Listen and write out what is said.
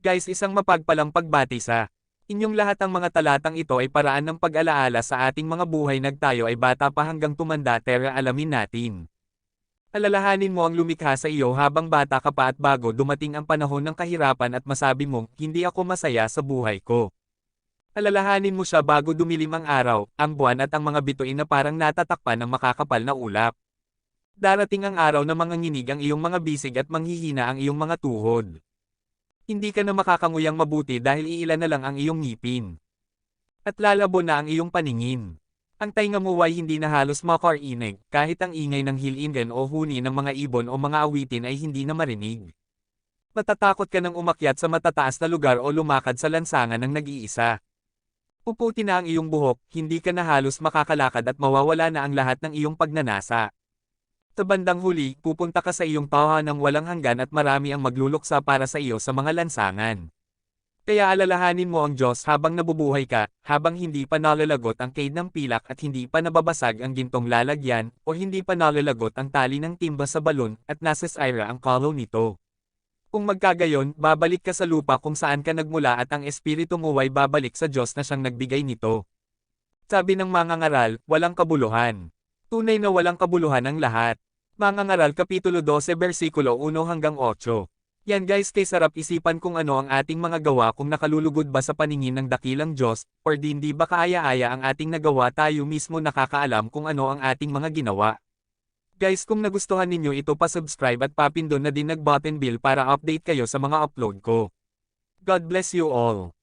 Guys isang mapagpalang pagbati sa inyong lahat ang mga talatang ito ay paraan ng pag-alaala sa ating mga buhay nagtayo ay bata pa hanggang tumanda tera alamin natin. Alalahanin mo ang lumikha sa iyo habang bata ka pa at bago dumating ang panahon ng kahirapan at masabi mong, hindi ako masaya sa buhay ko. Alalahanin mo siya bago dumilim ang araw, ang buwan at ang mga bituin na parang natatakpan ng makakapal na ulap. Darating ang araw na manganginig ang iyong mga bisig at manghihina ang iyong mga tuhod. Hindi ka na makakanguyang mabuti dahil iilan na lang ang iyong ngipin. At lalabo na ang iyong paningin. Ang tainga mo ay hindi na halos makarinig, kahit ang ingay ng hilingan o huni ng mga ibon o mga awitin ay hindi na marinig. Matatakot ka nang umakyat sa matataas na lugar o lumakad sa lansangan ng nag-iisa. Puputi na ang iyong buhok, hindi ka na halos makakalakad at mawawala na ang lahat ng iyong pagnanasa. Sa bandang huli, pupunta ka sa iyong tawa ng walang hanggan at marami ang magluluksa para sa iyo sa mga lansangan. Kaya alalahanin mo ang Diyos habang nabubuhay ka, habang hindi pa nalalagot ang cade ng pilak at hindi pa nababasag ang gintong lalagyan, o hindi pa nalalagot ang tali ng timba sa balon, at nasa Syra ang kalo nito. Kung magkagayon, babalik ka sa lupa kung saan ka nagmula at ang espiritu mo ay babalik sa Diyos na siyang nagbigay nito. Sabi ng mga ngaral, walang kabuluhan. Tunay na walang kabuluhan ang lahat. Mga ngaral Kapitulo 12 versikulo 1 hanggang 8. Yan guys kay sarap isipan kung ano ang ating mga gawa kung nakalulugod ba sa paningin ng dakilang Diyos, or di hindi ba kaaya-aya ang ating nagawa tayo mismo nakakaalam kung ano ang ating mga ginawa. Guys kung nagustuhan ninyo ito pa-subscribe at papindon na din nag-button bell para update kayo sa mga upload ko. God bless you all.